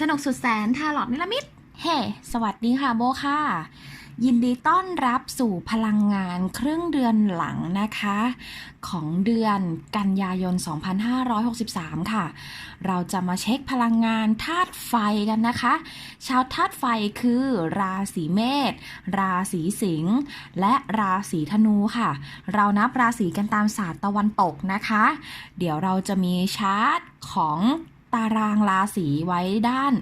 สนุกสุดแสนทาหลอดนิลมิดเฮ้สวัสดีค่ะโบค่ะ ยินดีต้อนรับสู่พลังงานครึ่งเดือนหลังนะคะ ของเดือนกันยายน 2563 ค่ะ เราจะมาเช็คพลังงานธาตุไฟกันนะคะ ชาวธาตุไฟคือราศีเมษ ราศีสิงห์ และราศีธนูค่ะ เรานับราศีกันตามศาสตร์ตะวันตกนะคะ เดี๋ยวเราจะมีชาร์ตของ ตารางราศีไว้ด้าน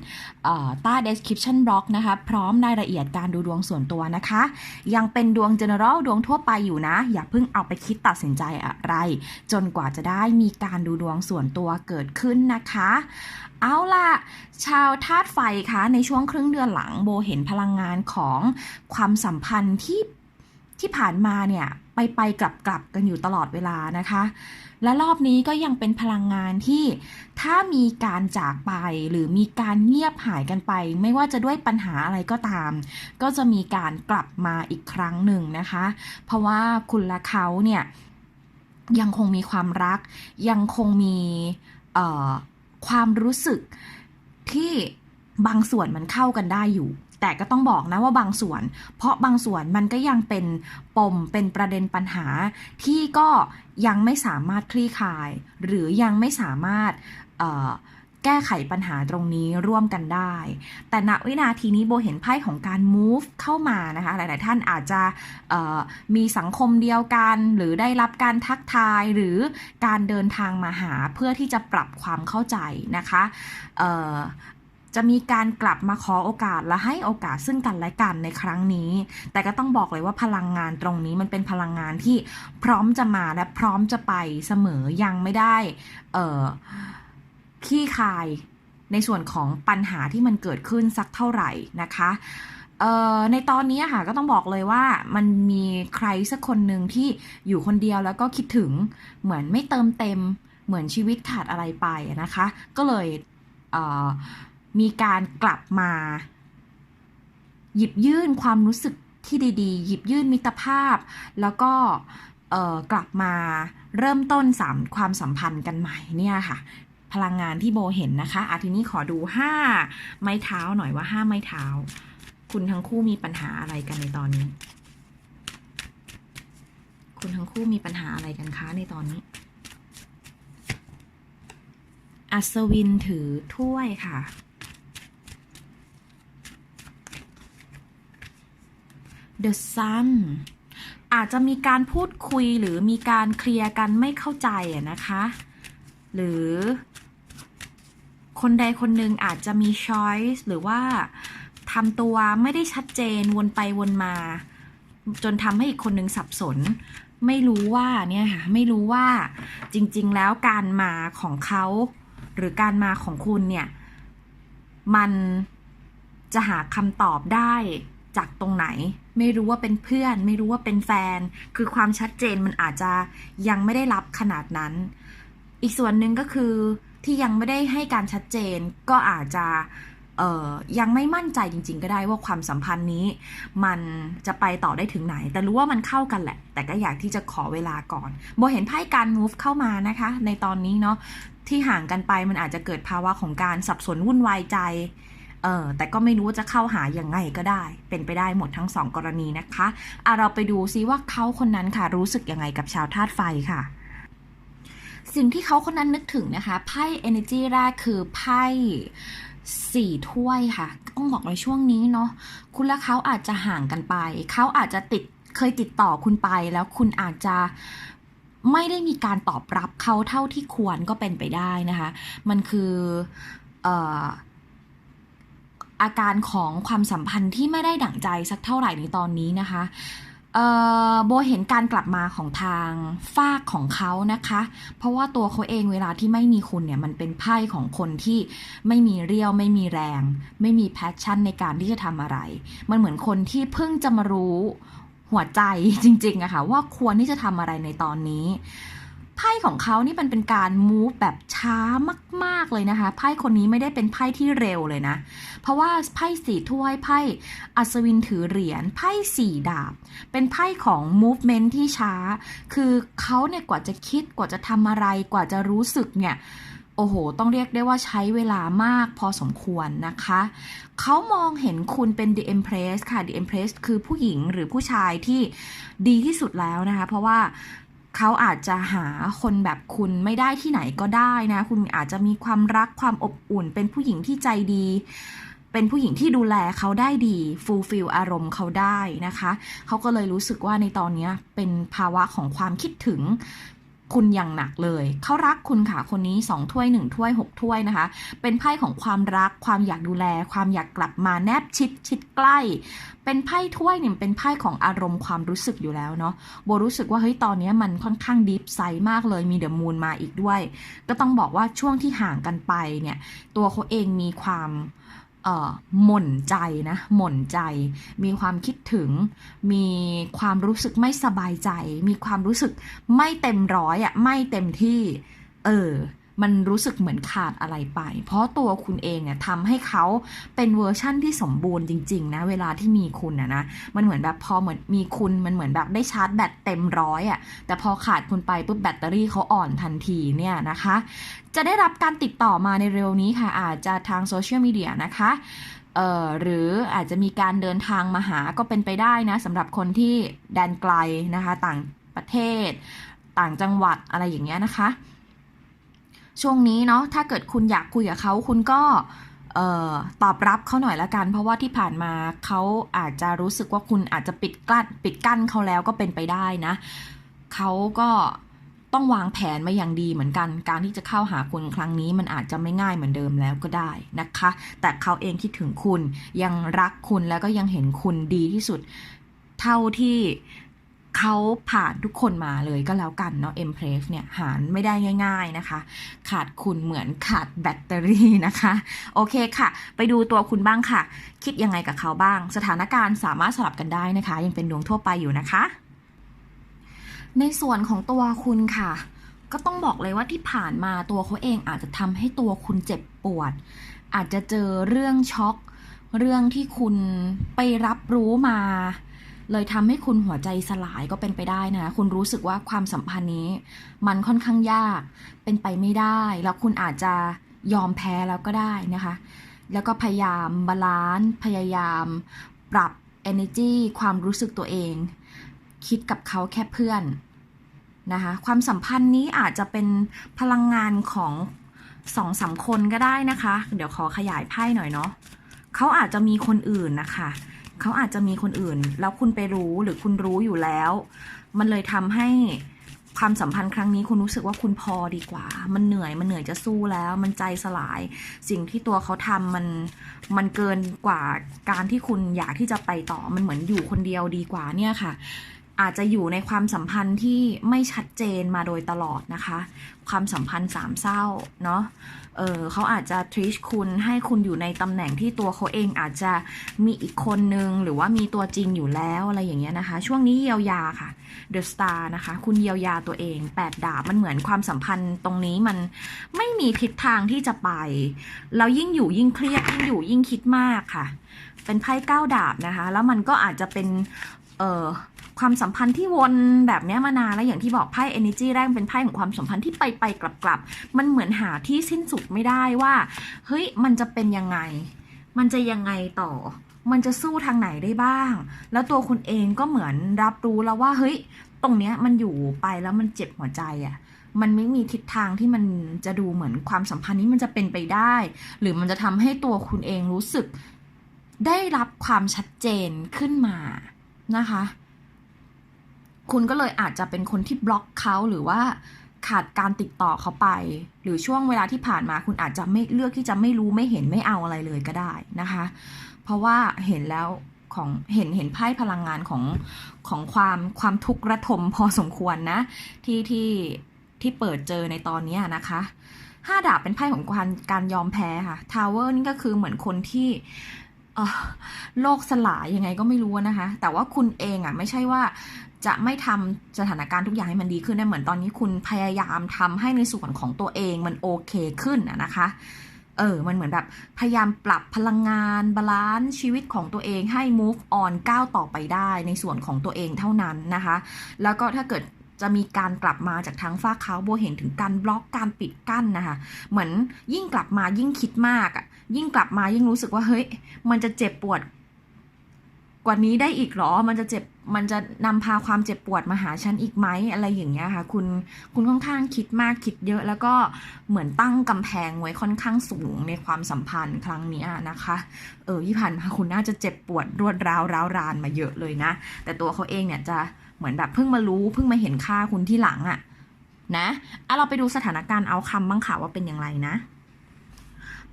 ใต้ description box นะคะ พร้อมรายละเอียดการดูดวงส่วนตัวนะคะ ยังเป็นดวง general ดวงทั่วไปอยู่นะ อย่าเพิ่งเอาไปคิดตัดสินใจอะไร จนกว่าจะได้มีการดูดวงส่วนตัวเกิดขึ้นนะคะ เอาล่ะ ชาวธาตุไฟคะในช่วงครึ่งเดือนหลังโบเห็นพลังงานของความสัมพันธ์ที่ที่ผ่านมาเนี่ย ไปไปกลับกลับกันอยู่ตลอดเวลานะคะ และรอบนี้ก็ยังเป็นพลังงานที่ถ้ามีการจากไปหรือมีการเงียบหายกันไป ไม่ว่าจะด้วยปัญหาอะไรก็ตาม ก็จะมีการกลับมาอีกครั้งหนึ่งนะคะ เพราะว่าคุณและเขาเนี่ยยังคงมีความรัก ยังคงมีความรู้สึกที่บางส่วนมันเข้ากันได้อยู่ แต่ก็ต้องบอกนะว่าบางส่วน เพราะบางส่วนมันก็ยังเป็นปมเป็นประเด็นปัญหา ที่ก็ยังไม่สามารถคลี่คลาย หรือยังไม่สามารถแก้ไขปัญหาตรงนี้ร่วมกันได้ แต่ณวินาทีนี้โบเห็นไพ่ของการ move เข้ามานะคะ หลาย ๆ ท่านอาจจะมีสังคมเดียวกัน หรือได้รับการทักทาย หรือการเดินทางมาหาเพื่อที่จะปรับความเข้าใจนะคะอ จะมีการกลับมาขอโอกาสและให้โอกาสซึ่งกันและกันในครั้งนี้ แต่ก็ต้องบอกเลยว่าพลังงานตรงนี้มันเป็นพลังงานที่พร้อมจะมาและพร้อมจะไปเสมอยังไม่ได้เออขี้คายในส่วนของปัญหาที่มันเกิดขึ้นสักเท่าไหร่นะคะในตอนนี้ค่ะก็ต้องบอกเลยว่ามันมีใครสักคนหนึ่งที่อยู่คนเดียวแล้วก็คิดถึงเหมือนไม่เติมเต็มเหมือนชีวิตขาดอะไรไปนะคะ ก็เลยเมีการกลับมา หยิบยื่นความรู้สึกที่ดีๆ หยิบยื่นมิตรภาพ แล้วก็กลับมาเริ่มต้นสามความสัมพันธ์กันใหม่เนี่ยค่ะ พลังงานที่โบเห็นนะคะอาทีนี้ขอดูห้าไม้เท้าหน่อยว่าห้าไม้เท้า คุณทั้งคู่มีปัญหาอะไรกันในตอนนี้ คุณทั้งคู่มีปัญหาอะไรกันคะในตอนนี้อัศวินถือถ้วยค่ะ The Sun อาจจะมีการพูดคุยหรือมีการเคลียร์กันไม่เข้าใจอะนะคะ หรือคนใดคนหนึ่งอาจจะมี choice หรือว่าทำตัวไม่ได้ชัดเจนวนไปวนมา จนทำให้อีกคนหนึ่งสับสน ไม่รู้ว่าเนี่ยค่ะไม่รู้ว่าจริง ๆ แล้วการมาของเขา หรือการมาของคุณเนี่ย มันจะหาคำตอบได้จากตรงไหน ไม่รู้ว่าเป็นเพื่อน ไม่รู้ว่าเป็นแฟน คือความชัดเจนมันอาจจะยังไม่ได้รับขนาดนั้น อีกส่วนหนึ่งก็คือที่ยังไม่ได้ให้การชัดเจนก็อาจจะยังไม่มั่นใจจริง ๆ ก็ได้ว่าความสัมพันธ์นี้ มันจะไปต่อได้ถึงไหน แต่รู้ว่ามันเข้ากันแหละ แต่ก็อยากที่จะขอเวลาก่อนโบเห็นไพ่การ move เข้ามานะคะ ในตอนนี้เนาะที่ห่างกันไปมันอาจจะเกิดภาวะของการสับสนวุ่นวายใจ เออแต่ก็ไม่รู้ว่าจะเข้าหาอย่างไงก็ได้ เป็นไปได้หมดทั้งสองกรณีนะคะอะเราไปดูซิว่าเขาคนนั้นค่ะ รู้สึกยังไงกับชาวธาตุไฟค่ะ สิ่งที่เขาคนนั้นนึกถึงนะคะไพ่ energy แรกคือไพ่สี่ถ้วยค่ะ ต้องบอกในช่วงนี้เนาะคุณและเขาอาจจะห่างกันไป เขาอาจจะติดเคยติดต่อคุณไปแล้วคุณอาจจะไม่ได้มีการตอบรับเขาเท่าที่ควรก็เป็นไปได้นะคะ มันคือเอ่อ อาการของความสัมพันธ์ที่ไม่ได้ดั่งใจสักเท่าไหร่ในตอนนี้นะคะโบเห็นการกลับมาของทางฝากของเขานะคะ เพราะว่าตัวเขาเองเวลาที่ไม่มีคุณเนี่ยมันเป็นไพ่ของคนที่ไม่มีเรี่ยวไม่มีแรง ไม่มีแพชชั่นในการที่จะทำอะไร มันเหมือนคนที่เพิ่งจะมารู้หัวใจจริงๆอะค่ะว่าควรที่จะทำอะไรในตอนนี้ ไพ่ของเขานี่มันเป็นการ move แบบช้ามาก ๆเลยนะคะไพ่คนนี้ไม่ได้เป็นไพ่ที่เร็วเลยนะ เพราะว่าไพ่สี่ถ้วยไพ่อัศวินถือเหรียญไพ่สี่ดาบ เป็นไพ่ของ movement ที่ช้า คือเขาเนี่ยกว่าจะคิดกว่าจะทำอะไรกว่าจะรู้สึกเนี่ยโอ้โห ต้องเรียกได้ว่าใช้เวลามากพอสมควรนะคะ เขามองเห็นคุณเป็น The Empress ค่ะ The Empress คือผู้หญิงหรือผู้ชายที่ดีที่สุดแล้วนะคะ เพราะว่า เขาอาจจะหาคนแบบคุณไม่ได้ที่ไหนก็ได้นะ คุณอาจจะมีความรักความอบอุ่น เป็นผู้หญิงที่ใจดี เป็นผู้หญิงที่ดูแลเขาได้ดีฟูลฟิลอารมณ์เขาได้นะคะ เขาก็เลยรู้สึกว่าในตอนนี้เป็นภาวะของความคิดถึง คุณอย่างหนักเลย เขารักคุณค่ะคนนี้สองถ้วยหนึ่งถ้วยหกถ้วยนะคะ เป็นไพ่ของความรัก ความอยากดูแล ความอยากกลับมาแนบชิดชิดใกล้ เป็นไพ่ถ้วยเนี่ยเป็นไพ่ของอารมณ์ความรู้สึกอยู่แล้วเนาะโบรู้สึกว่าเฮ้ยตอนนี้มันค่อนข้างดิฟไซมากเลยมีเดอะมูนมาอีกด้วย ก็ต้องบอกว่าช่วงที่ห่างกันไปเนี่ยตัวเขาเองมีความ หม่นใจนะ หม่นใจ มีความคิดถึง มีความรู้สึกไม่สบายใจ มีความรู้สึกไม่เต็มร้อยอะ่ะ ไม่เต็มที่ เออ มันรู้สึกเหมือนขาดอะไรไป เพราะตัวคุณเองเนี่ยทำให้เขาเป็นเวอร์ชั่นที่สมบูรณ์จริง ๆ นะ เวลาที่มีคุณนะนะ มันเหมือนแบบพอเหมือนมีคุณมันเหมือนแบบได้ชาร์จแบตเต็มร้อยอะ่ะ แต่พอขาดคุณไปปุ๊บแบตเตอรี่เขาอ่อนทันทีเนี่ยนะคะ จะได้รับการติดต่อมาในเร็วนี้ค่ะ อาจจะทางโซเชียลมีเดียนะคะเอ่อหรืออาจจะมีการเดินทางมาหาก็เป็นไปได้นะสำหรับคนที่แดนไกลนะคะ ต่างประเทศ ต่างจังหวัดอะไรอย่างเงี้ยนะคะ ช่วงนี้เนาะถ้าเกิดคุณอยากคุยกับเขาคุณก็เอ่อตอบรับเขาหน่อยละกัน เพราะว่าที่ผ่านมาเขาอาจจะรู้สึกว่าคุณอาจจะปิดกลั้นปิดกั้นเขาแล้วก็เป็นไปได้นะเขาก็ต้องวางแผนมาอย่างดีเหมือนกัน การที่จะเข้าหาคุณครั้งนี้มันอาจจะไม่ง่ายเหมือนเดิมแล้วก็ได้นะคะ แต่เขาเองคิดถึงคุณยังรักคุณแล้วก็ยังเห็นคุณดีที่สุด เท่าที่ เขาผ่านทุกคนมาเลยก็แล้วกันเนาะ e m p r e s s เนี่ยหารไม่ได้ง่าย ๆนะคะ ขาดคุณเหมือนขาดแบตเตอรี่นะคะ โอเคค่ะ ไปดูตัวคุณบ้างค่ะ คิดยังไงกับเขาบ้าง สถานการณ์สามารถสลับกันได้นะคะ ยังเป็นดวงทั่วไปอยู่นะคะ ในส่วนของตัวคุณค่ะ ก็ต้องบอกเลยว่าที่ผ่านมาตัวเขาเองอาจจะทำให้ตัวคุณเจ็บปวด อาจจะเจอเรื่องช็อกเรื่องที่คุณไปรับรู้มา เลยทำให้คุณหัวใจสลายก็เป็นไปได้นะ คุณรู้สึกว่าความสัมพันธ์นี้ มันค่อนข้างยาก เป็นไปไม่ได้ แล้วคุณอาจจะยอมแพ้แล้วก็ได้นะคะ แล้วก็พยายามบาลานซ์พยายามปรับ energy ความรู้สึกตัวเอง คิดกับเขาแค่เพื่อนนะคะความสัมพันธ์นี้อาจจะเป็นพลังงานของสองสามคนก็ได้นะคะ เดี๋ยวขอขยายไพ่หน่อยเนาะเขาอาจจะมีคนอื่นนะคะ เขาอาจจะมีคนอื่น แล้วคุณไปรู้หรือคุณรู้อยู่แล้ว มันเลยทำให้ความสัมพันธ์ครั้งนี้คุณรู้สึกว่าคุณพอดีกว่า มันเหนื่อยมันเหนื่อยจะสู้แล้ว มันใจสลาย สิ่งที่ตัวเขาทำมันมันเกินกว่าการที่คุณอยากที่จะไปต่อมันเหมือนอยู่คนเดียวดีกว่าเนี่ยค่ะ อาจจะอยู่ในความสัมพันธ์ที่ไม่ชัดเจนมาโดยตลอดนะคะ ความสัมพันธ์สามเศร้าเนาะเออเขาอาจจะท e ชคุณให้คุณอยู่ในตำแหน่งที่ตัวเขาเองอาจจะมีอีกคนนึง หรือว่ามีตัวจริงอยู่แล้วอะไรอย่างเงี้ยนะคะ ช่วงนี้เยียวยาค่ะ The Star นะคะ คุณเยียวยาตัวเอง8ดดาบมันเหมือนความสัมพันธ์ตรงนี้มันไม่มีทิศทางที่จะไป แล้วยิ่งอยู่ยิ่งเครียดยิ่งอยู่ยิ่งคิดมากค่ะ เป็นไพ่เก้าดาบนะคะ แล้วมันก็อาจจะเป็นเออ ความสัมพันธ์ที่วนแบบนี้มานานแล้วอย่างที่บอกไพ่ energy แรกเป็นไพ่ของความสัมพันธ์ที่ไปไปกลับกลับมันเหมือนหาที่สิ้นสุดไม่ได้ว่าเฮ้ยมันจะเป็นยังไง มันจะยังไงต่อ มันจะสู้ทางไหนได้บ้าง แล้วตัวคุณเองก็เหมือนรับรู้แล้วว่าเฮ้ยตรงเนี้ยมันอยู่ไปแล้วมันเจ็บหัวใจอะ่ะมันไม่มีทิศทางที่มันจะดูเหมือนความสัมพันธ์นี้มันจะเป็นไปได้ หรือมันจะทำให้ตัวคุณเองรู้สึกได้รับความชัดเจนขึ้นมานะคะ คุณก็เลยอาจจะเป็นคนที่บล็อกเขาหรือว่าขาดการติดต่อเขาไป หรือช่วงเวลาที่ผ่านมาคุณอาจจะไม่เลือกที่จะไม่รู้ไม่เห็นไม่เอาอะไรเลยก็ได้นะคะ เพราะว่าเห็นแล้วของเห็นเห็นไพ่พลังงานของของความความทุกข์ระทมพอสมควรนะที่ที่ที่เปิดเจอในตอนนี้นะคะห้าดาบเป็นไพ่ของการการยอมแพ้ค่ะทาวเวอร์นี่ก็คือเหมือนคนที่โลกสลายยังไงก็ไม่รู้นะคะ แต่ว่าคุณเองอะไม่ใช่ว่า จะไม่ทำสถานการณ์ทุกอย่างให้มันดีขึ้นได้เหมือนตอนนี้คุณพยายามทำให้ในส่วนของตัวเองมันโอเคขึ้นอะนะคะเออ มันเหมือนแบบพยายามปรับพลังงานบาลานซ์ชีวิตของตัวเองให้ move on ก้าวต่อไปได้ในส่วนของตัวเองเท่านั้นนะคะ แล้วก็ถ้าเกิดจะมีการกลับมาจากทางฝ้าเขาโบเห็นถึงการบล็อกการปิดกั้นนะคะ เหมือนยิ่งกลับมายิ่งคิดมากอะ่ะ ยิ่งกลับมายิ่งรู้สึกว่าเฮ้ย มันจะเจ็บปวด กว่านี้ได้อีกหรอ มันจะเจ็บ มันจะนำพาความเจ็บปวดมาหาฉันอีกไหมอะไรอย่างเงี้ยค่ะ คุณ คุณค่อนข้างคิดมากคิดเยอะ แล้วก็เหมือนตั้งกำแพงไว้ค่อนข้างสูงในความสัมพันธ์ครั้งนี้นะคะ เออที่ผ่านมาคุณน่าจะเจ็บปวดรวดร้าวร้าวรานมาเยอะเลยนะ แต่ตัวเขาเองเนี่ยจะเหมือนแบบเพิ่งมารู้เพิ่งมาเห็นค่าคุณที่หลังอะนะอะเราไปดูสถานการณ์เอาคำบ้างค่ะว่าเป็นอย่างไรนะ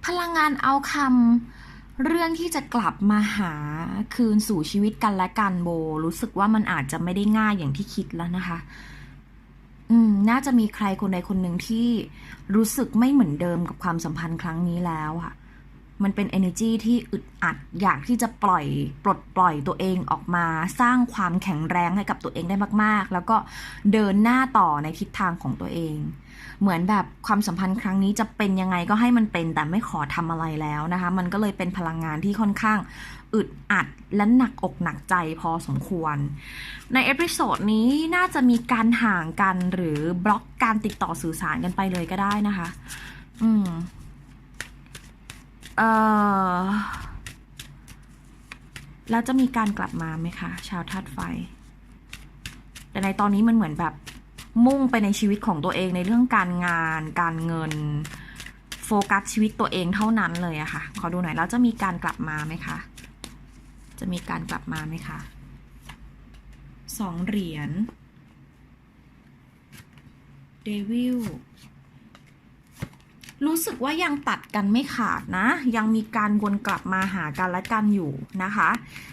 พลังงานเอาคำ เรื่องที่จะกลับมาหาคืนสู่ชีวิตกันและกันโบ รู้สึกว่ามันอาจจะไม่ได้ง่ายอย่างที่คิดแล้วนะคะ อืม น่าจะมีใครคนใดคนหนึ่งที่รู้สึกไม่เหมือนเดิมกับความสัมพันธ์ครั้งนี้แล้วค่ะ มันเป็น energy ที่อึดอัด อยากที่จะปล่อย ปลดปล่อยตัวเองออกมา สร้างความแข็งแรงให้กับตัวเองได้มาก ๆ แล้วก็เดินหน้าต่อในทิศทางของตัวเอง เหมือนแบบความสัมพันธ์ครั้งนี้จะเป็นยังไงก็ให้มันเป็น แต่ไม่ขอทำอะไรแล้วนะคะ มันก็เลยเป็นพลังงานที่ค่อนข้างอึดอัดและหนักอกหนักใจพอสมควร ในเอพิโซดนี้น่าจะมีการห่างกันหรือบล็อกการติดต่อสื่อสารกันไปเลยก็ได้นะคะ อืม เออแล้วจะมีการกลับมาไหมคะชาวธาตุไฟ แต่ในตอนนี้มันเหมือนแบบมุ่งไปในชีวิตของตัวเองในเรื่องการงาน การเงิน โฟกัสชีวิตตัวเองเท่านั้นเลยอะค่ะ ขอดูหน่อยแล้วจะมีการกลับมาไหมคะ จะมีการกลับมาไหมคะสองเหรียญเดวิล รู้สึกว่ายังตัดกันไม่ขาดนะ ยังมีการวนกลับมาหากันและกันอยู่นะคะ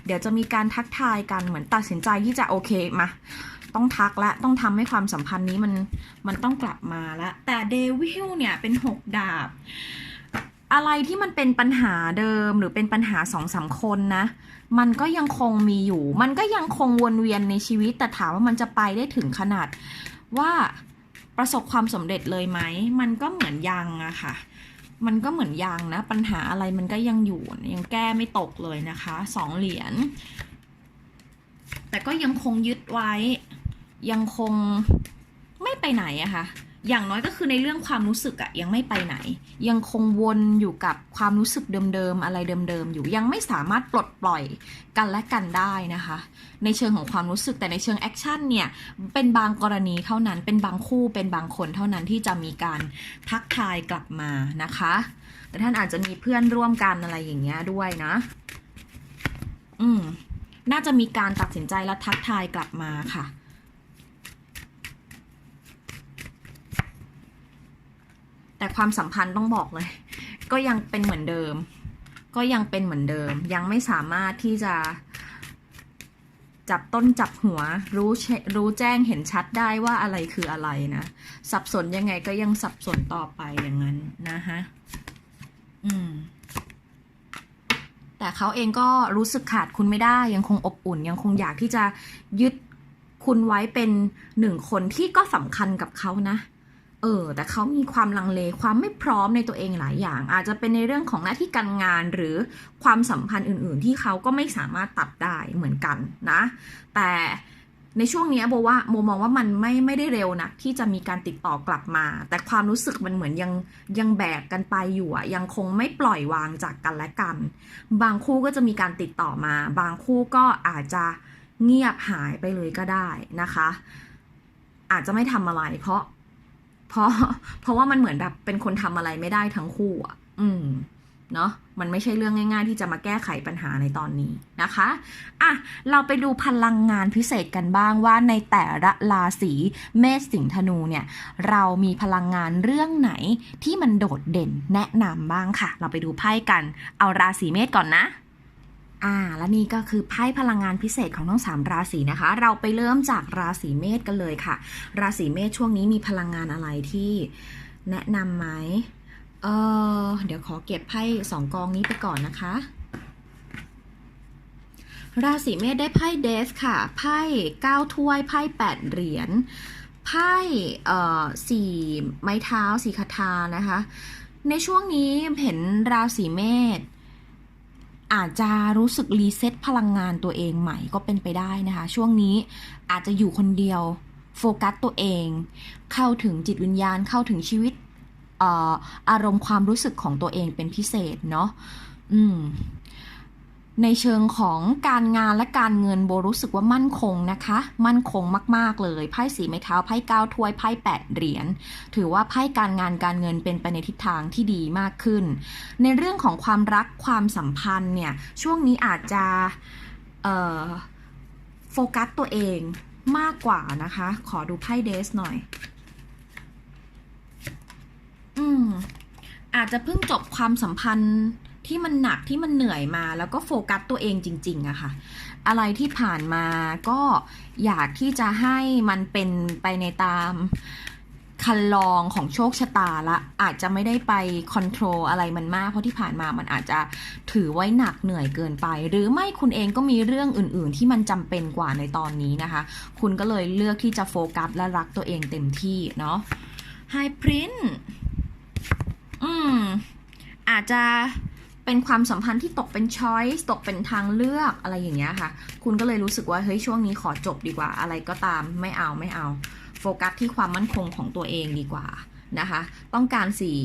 เดี๋ยวจะมีการทักทายกันเหมือนตัดสินใจที่จะโอเคมาต้องทักและต้องทำให้ความสัมพันธ์นี้มันมันต้องกลับมาแล้วแต่เดวิลเนี่ยเป็นหกดาบ อะไรที่มันเป็นปัญหาเดิมหรือเป็นปัญหาสองสามคนนะ มันก็ยังคงมีอยู่ มันก็ยังคงวนเวียนในชีวิต แต่ถามว่ามันจะไปได้ถึงขนาดว่า ประสบความสำเร็จเลยไหม มันก็เหมือนยังอะค่ะ มันก็เหมือนยังนะ ปัญหาอะไรมันก็ยังอยู่ ยังแก้ไม่ตกเลยนะคะสองเหรียญ แต่ก็ยังคงยึดไว้ ยังคงไม่ไปไหนอะค่ะ อย่างน้อยก็คือในเรื่องความรู้สึกอะยังไม่ไปไหน ยังคงวนอยู่กับความรู้สึกเดิมๆอะไรเดิมๆอยู่ยังไม่สามารถปลดปล่อยกันและกันได้นะคะ ในเชิงของความรู้สึกแต่ในเชิงแอคชั่นเนี่ยเป็นบางกรณีเท่านั้นเป็นบางคู่เป็นบางคนเท่านั้นที่จะมีการทักทายกลับมานะคะ แต่ท่านอาจจะมีเพื่อนร่วมกันอะไรอย่างเงี้ยด้วยนะ อืมน่าจะมีการตัดสินใจและทักทายกลับมาค่ะ แต่ความสัมพันธ์ต้องบอกเลย ก็ยังเป็นเหมือนเดิม ก็ยังเป็นเหมือนเดิม ยังไม่สามารถที่จะจับต้นจับหัวรู้เชรู้แจ้งเห็นชัดได้ว่าอะไรคืออะไรนะ สับสนยังไงก็ยังสับสนต่อไปอย่างนั้นนะฮะอืม แต่เขาเองก็รู้สึกขาดคุณไม่ได้ยังคงอบอุ่น ยังคงอยากที่จะยึดคุณไว้เป็นหนึ่งคนที่ก็สำคัญกับเขานะ เออแต่เขามีความลังเลความไม่พร้อมในตัวเองหลายอย่าง อาจจะเป็นในเรื่องของหน้าที่การงานหรือความสัมพันธ์อื่น ๆ ที่เขาก็ไม่สามารถตัดได้เหมือนกันนะ แต่ในช่วงนี้โบว่าโบมองว่ามันไม่ไม่ได้เร็วนะที่จะมีการติดต่อกลับมา แต่ความรู้สึกมันเหมือนยังยังแบกกันไปอยู่อะยังคงไม่ปล่อยวางจากกันและกัน บางคู่ก็จะมีการติดต่อมา บางคู่ก็อาจจะเงียบหายไปเลยก็ได้นะคะ อาจจะไม่ทำอะไรเพราะ เพราะเพราะว่ามันเหมือนแบบเป็นคนทำอะไรไม่ได้ทั้งคู่อะ อืมเนาะมันไม่ใช่เรื่องง่าย ๆ ที่จะมาแก้ไขปัญหาในตอนนี้นะคะอะเราไปดูพลังงานพิเศษกันบ้างว่าในแต่ละราศีเมษสิงห์ธนูเนี่ย เรามีพลังงานเรื่องไหนที่มันโดดเด่นแนะนำบ้างค่ะ เราไปดูไพ่กัน เอาราศีเมษก่อนนะ อ่า และนี่ก็คือไพ่พลังงานพิเศษของทั้งสามราศีนะคะ เราไปเริ่มจากราศีเมษกันเลยค่ะ ราศีเมษช่วงนี้มีพลังงานอะไรที่แนะนำไหมเออเดี๋ยวขอเก็บไพ่สองกองนี้ไปก่อนนะคะ ราศีเมษได้ไพ่เดสค่ะ ไพ่เก้าถ้วย ไพ่แปดเหรียญ ไพ่เอ่อสี่ไม้เท้าสี่คาถานะคะ ในช่วงนี้เห็นราศีเมษ อาจจะรู้สึกรีเซ็ตพลังงานตัวเองใหม่ก็เป็นไปได้นะคะ ช่วงนี้อาจจะอยู่คนเดียวโฟกัสตัวเอง เข้าถึงจิตวิญญาณเข้าถึงชีวิตอออารมณ์ความรู้สึกของตัวเองเป็นพิเศษเนาะอืม ในเชิงของการงานและการเงินโบรู้สึกว่ามั่นคงนะคะ มั่นคงมาก ๆ เลยไพ่สีไม้เท้าไพ่เก้าถ้วยไพ่แปดเหรียญถือว่าไพ่การงานการเงินเป็นไปในทิศทางที่ดีมากขึ้น ในเรื่องของความรักความสัมพันธ์เนี่ยช่วงนี้อาจจะโฟกัสตัวเองมากกว่านะคะ ขอดูไพ่เดสหน่อย อืมอาจจะเพิ่งจบความสัมพันธ์ ที่มันหนักที่มันเหนื่อยมา แล้วก็โฟกัสตัวเองจริงๆอะค่ะ อะไรที่ผ่านมาก็อยากที่จะให้มันเป็นไปในตามคันลองของโชคชะตาละอาจจะไม่ได้ไปคอนโทรลอะไรมันมาก เพราะที่ผ่านมามันอาจจะถือไว้หนักเหนื่อยเกินไป หรือไม่คุณเองก็มีเรื่องอื่น ๆ ที่มันจำเป็นกว่าในตอนนี้นะคะ คุณก็เลยเลือกที่จะโฟกัสและรักตัวเองเต็มที่เนาะ Hi Prince อืมอาจจะ เป็นความสัมพันธ์ที่ตกเป็นช้อยส์ตกเป็นทางเลือกอะไรอย่างเงี้ยค่ะ คุณก็เลยรู้สึกว่าเฮ้ยช่วงนี้ขอจบดีกว่า อะไรก็ตามไม่เอาไม่เอา โฟกัสที่ความมั่นคงของตัวเองดีกว่านะคะ ต้องการสี่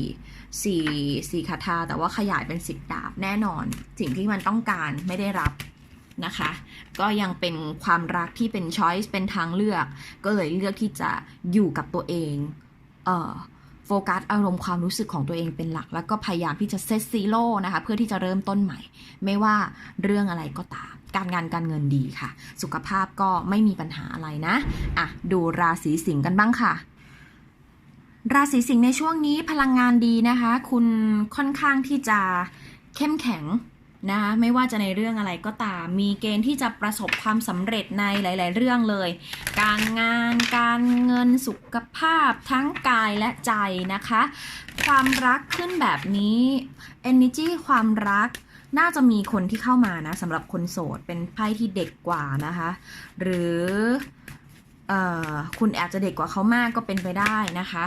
สี่สี่คาถาแต่ว่าขยายเป็นสิบดาบแน่นอน สิ่งที่มันต้องการไม่ได้รับนะคะ ก็ยังเป็นความรักที่เป็นช้อยส์เป็นทางเลือก ก็เลยเลือกที่จะอยู่กับตัวเอง เออ โฟกัสอารมณ์ความรู้สึกของตัวเองเป็นหลัก แล้วก็พยายามที่จะเซตซีโร่นะคะเพื่อที่จะเริ่มต้นใหม่ ไม่ว่าเรื่องอะไรก็ตาม การงานการเงินดีค่ะ สุขภาพก็ไม่มีปัญหาอะไรนะอะดูราศีสิงห์กันบ้างค่ะราศีสิงห์ในช่วงนี้พลังงานดีนะคะ คุณค่อนข้างที่จะเข้มแข็ง นะคะไม่ว่าจะในเรื่องอะไรก็ตาม มีเกณฑ์ที่จะประสบความสำเร็จในหลาย ๆ เรื่องเลย การงานการเงินสุขภาพทั้งกายและใจนะคะ ความรักขึ้นแบบนี้ energy ความรักน่าจะมีคนที่เข้ามานะสำหรับคนโสดเป็นไพ่ที่เด็กกว่านะคะ หรือออคุณอาจจะเด็กกว่าเขามากก็เป็นไปได้นะคะ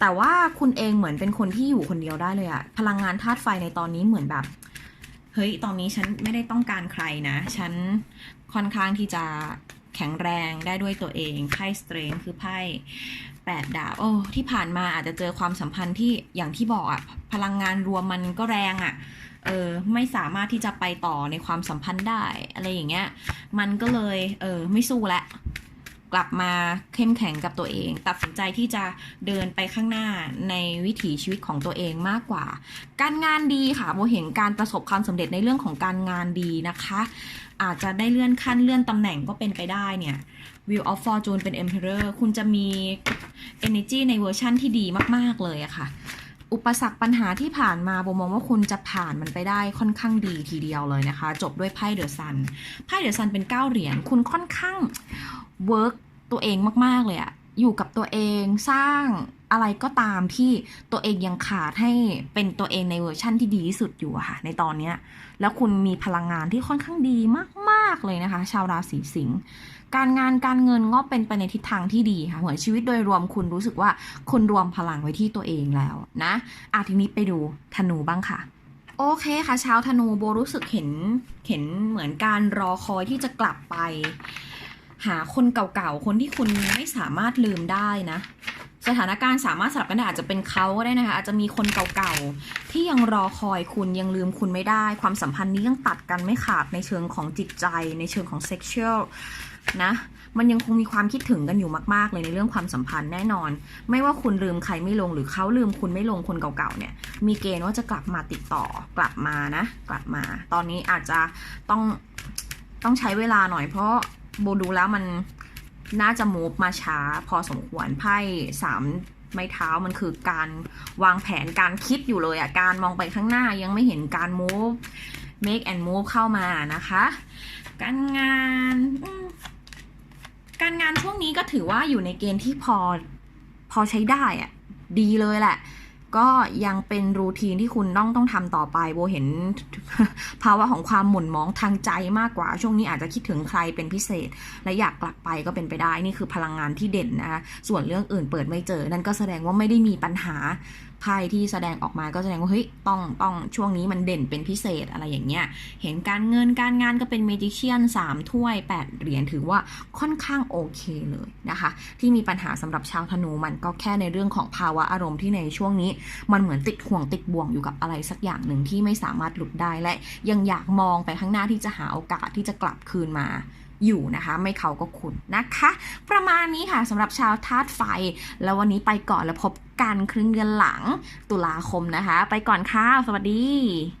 แต่ว่าคุณเองเหมือนเป็นคนที่อยู่คนเดียวได้เลยอะพลังงานธาตุไฟในตอนนี้เหมือนแบบ เฮ้ย ตอนนี้ฉันไม่ได้ต้องการใครนะ ฉันค่อนข้างที่จะแข็งแรงได้ด้วยตัวเอง ไพ่สเตรนคือไพ่แปดดาบโอ้ที่ผ่านมาอาจจะเจอความสัมพันธ์ที่อย่างที่บอกอะพลังงานรวมมันก็แรงอะเออไม่สามารถที่จะไปต่อในความสัมพันธ์ได้ อะไรอย่างเงี้ย มันก็เลย เออ ไม่สู้ละ กลับมาเข้มแข็งกับตัวเอง ตัดสินใจที่จะเดินไปข้างหน้าในวิถีชีวิตของตัวเองมากกว่า การงานดีค่ะโมเห็นการประสบความสำเร็จในเรื่องของการงานดีนะคะ อาจจะได้เลื่อนขั้นเลื่อนตำแหน่งก็เป็นไปได้เนี่ย Wheel of Fortune เป็น Emperor คุณจะมี energy ในเวอร์ชั่นที่ดีมาก ๆ เลยอะค่ะ อุปสรรคปัญหาที่ผ่านมาโบมองว่าคุณจะผ่านมันไปได้ค่อนข้างดีทีเดียวเลยนะคะ จบด้วยไพ่เดอะซัน ไพ่เดอะซันเป็น 9 เหรียญ คุณค่อนข้าง เวิร์กตัวเองมาก ๆ เลยอะอยู่กับตัวเองสร้างอะไรก็ตามที่ตัวเองยังขาดให้เป็นตัวเองในเวอร์ชั่นที่ดีที่สุดอยู่ค่ะในตอนนี้แล้วคุณมีพลังงานที่ค่อนข้างดีมาก ๆ เลยนะคะ ชาวราศีสิงห์การงานการเงินก็เป็นไปในทิศทางที่ดีค่ะเหมือนชีวิตโดยรวมคุณรู้สึกว่าคุณรวมพลังไว้ที่ตัวเองแล้วนะอะทีนี้ไปดูธนูบ้างค่ะ โอเคค่ะชาวธนูโบรู้สึกเห็นเห็นเหมือนการรอคอยที่จะกลับไป หาคนเก่าๆ คนที่คุณไม่สามารถลืมได้นะ สถานการณ์สามารถสลับกันได้อาจจะเป็นเขาก็ได้นะคะอาจจะมีคนเก่าๆ ที่ยังรอคอยคุณยังลืมคุณไม่ได้ ความสัมพันธ์นี้ยังตัดกันไม่ขาดในเชิงของจิตใจ ในเชิงของเซ็กชวลนะมันยังคงมีความคิดถึงกันอยู่มากๆ เลยในเรื่องความสัมพันธ์แน่นอน ไม่ว่าคุณลืมใครไม่ลงหรือเขาลืมคุณไม่ลงคนเก่าๆเนี่ย มีเกณฑ์ว่าจะกลับมาติดต่อกลับมานะ กลับมา ตอนนี้อาจจะต้องต้องใช้เวลาหน่อยเพราะ โบดูแล้วมันน่าจะมูฟมาช้าพอสมควรไพ่สามไม้เท้ามันคือการวางแผนการคิดอยู่เลยอะการมองไปข้างหน้ายังไม่เห็นการ move make and move เข้ามานะคะ การงานการงานช่วงนี้ก็ถือว่าอยู่ในเกณฑ์ที่พอพอใช้ได้อะดีเลยแหละ ก็ยังเป็นรูทีนที่คุณต้องต้องทำต่อไปโบเห็นภาวะของความหม่นมองทางใจมากกว่า ช่วงนี้อาจจะคิดถึงใครเป็นพิเศษ และอยากกลับไปก็เป็นไปได้นี่คือพลังงานที่เด่นนะคะส่วนเรื่องอื่นเปิดไม่เจอ นั่นก็แสดงว่าไม่ได้มีปัญหา ไพ่ที่แสดงออกมาก็แสดงว่าเฮ้ยต้องต้องช่วงนี้มันเด่นเป็นพิเศษอะไรอย่างเงี้ยเห็นการเงินการงานก็เป็นเมจิเชียน3ถ้วย 8 เหรียญถือว่าค่อนข้างโอเคเลยนะคะ ที่มีปัญหาสำหรับชาวธนูมันก็แค่ในเรื่องของภาวะอารมณ์ที่ในช่วงนี้ มันเหมือนติดห่วงติดบ่วงอยู่กับอะไรสักอย่างหนึ่งที่ไม่สามารถหลุดได้และยังอยากมองไปข้างหน้าที่จะหาโอกาสที่จะกลับคืนมา อยู่นะคะ ไม่เขาก็คุณนะคะ ประมาณนี้ค่ะสำหรับชาวธาตุไฟ แล้ววันนี้ไปก่อนแล้วพบกันครึ่งเดือนหลังตุลาคมนะคะ ไปก่อนค่ะ สวัสดี